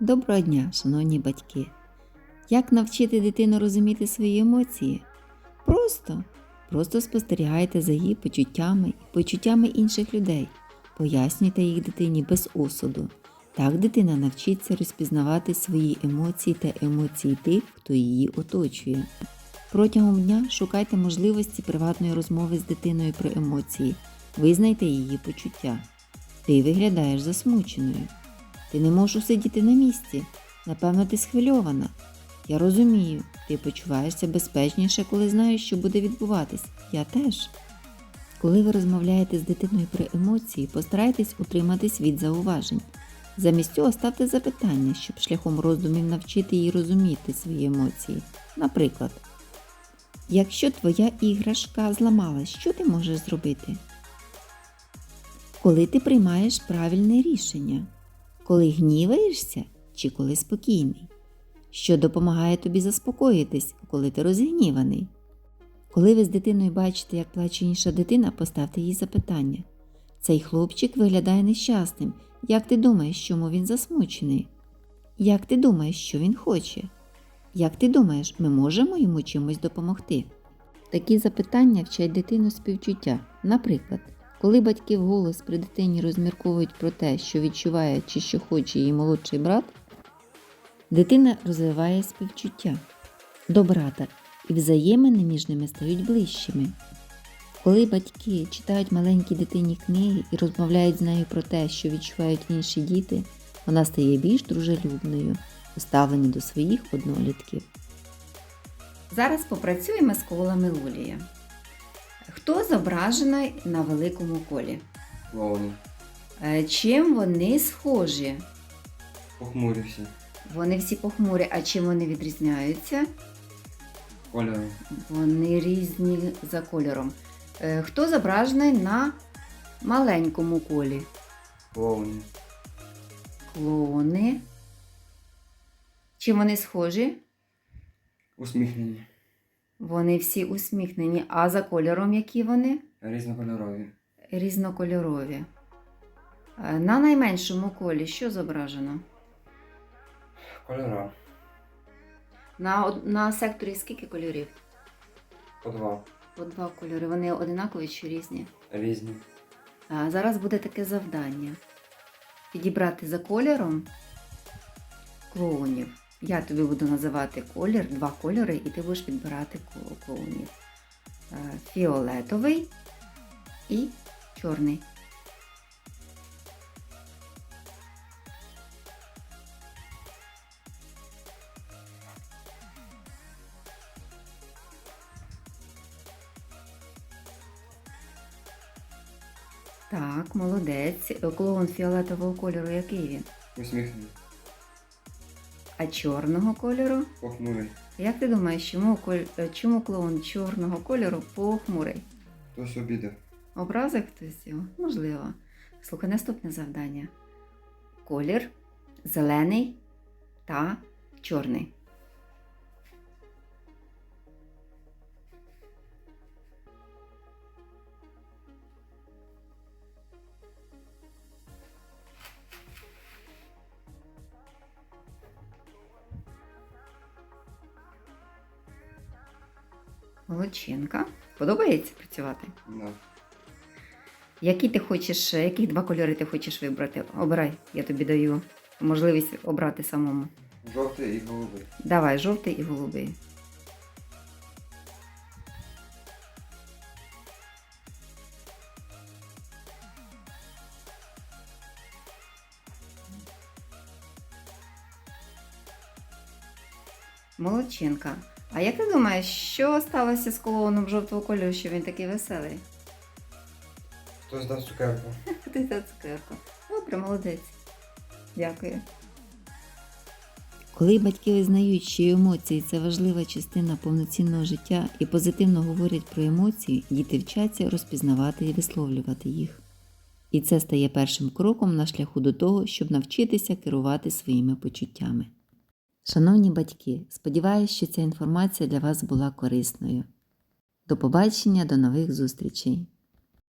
Доброго дня, шановні батьки! Як навчити дитину розуміти свої емоції? Просто, просто спостерігайте за її почуттями і почуттями інших людей. Пояснюйте їх дитині без осуду. Так дитина навчиться розпізнавати свої емоції та емоції тих, хто її оточує. Протягом дня шукайте можливості приватної розмови з дитиною про емоції, визнайте її почуття. Ти виглядаєш засмученою. Ти не можеш сидіти на місці. Напевно, ти схвильована. Я розумію, ти почуваєшся безпечніше, коли знаєш, що буде відбуватись. Я теж. Коли ви розмовляєте з дитиною про емоції, постарайтесь утриматись від зауважень. Замість цього ставте запитання, щоб шляхом роздумів навчити її розуміти свої емоції. Наприклад, якщо твоя іграшка зламалась, що ти можеш зробити? Коли ти приймаєш правильне рішення? Коли гніваєшся чи коли спокійний? Що допомагає тобі заспокоїтись, коли ти розгніваний? Коли ви з дитиною бачите, як плаче інша дитина, поставте їй запитання. Цей хлопчик виглядає нещасним. Як ти думаєш, чому він засмучений? Як ти думаєш, що він хоче? Як ти думаєш, ми можемо йому чимось допомогти? Такі запитання вчать дитину співчуття. Наприклад, коли батьки вголос при дитині розмірковують про те, що відчуває чи що хоче її молодший брат, дитина розвиває співчуття до брата, і взаємини між ними стають ближчими. Коли батьки читають маленькій дитині книги і розмовляють з нею про те, що відчувають інші діти, вона стає більш дружелюбною у до своїх однолітків. Зараз попрацюємо з колами Лулія. Хто зображений на великому колі? Клоуни. Е, Чим вони схожі? Похмурився. Вони всі похмурі, а чим вони відрізняються? Кольором. Вони різні за кольором. Е, Хто зображений на маленькому колі? Клоуни. Клоуни. Чим вони схожі? Усміхнені. Вони всі усміхнені. А за кольором які вони? Різнокольорові. Різнокольорові. Е, На найменшому колі що зображено? Кольора. На, од- на секторі скільки кольорів? По два. По два кольори. Вони одинакові чи різні? Різні. А зараз буде таке завдання: підібрати за кольором клоунів. Я тобі буду називати колір, два кольори, і ти будеш підбирати кло- клоунів. Е, Фіолетовий і чорний. Так, молодець. Е, Клоун фіолетового кольору, який він? Усміхнені. А чорного кольору? Похмурий. Як ти думаєш, чому, е, чому клоун чорного кольору похмурий? Хтось обідав. Образив хтось його? Можливо. Слухай, наступне завдання. Колір зелений та чорний. Молодчинка. Подобається працювати? Да. Які ти хочеш, які два кольори ти хочеш вибрати? Обирай, я тобі даю можливість обрати самому. Жовтий і голубий. Давай, жовтий і голубий. Молодчинка. А як ти думаєш, що сталося з колоном жовтого кольору, що він такий веселий? Хтось дав цукерку. Ти за цукерку. Добре, молодець. Дякую. Коли батьки визнають, що емоції це важлива частина повноцінного життя і позитивно говорять про емоції, діти вчаться розпізнавати і висловлювати їх. І це стає першим кроком на шляху до того, щоб навчитися керувати своїми почуттями. Шановні батьки, сподіваюся, що ця інформація для вас була корисною. До побачення, до нових зустрічей!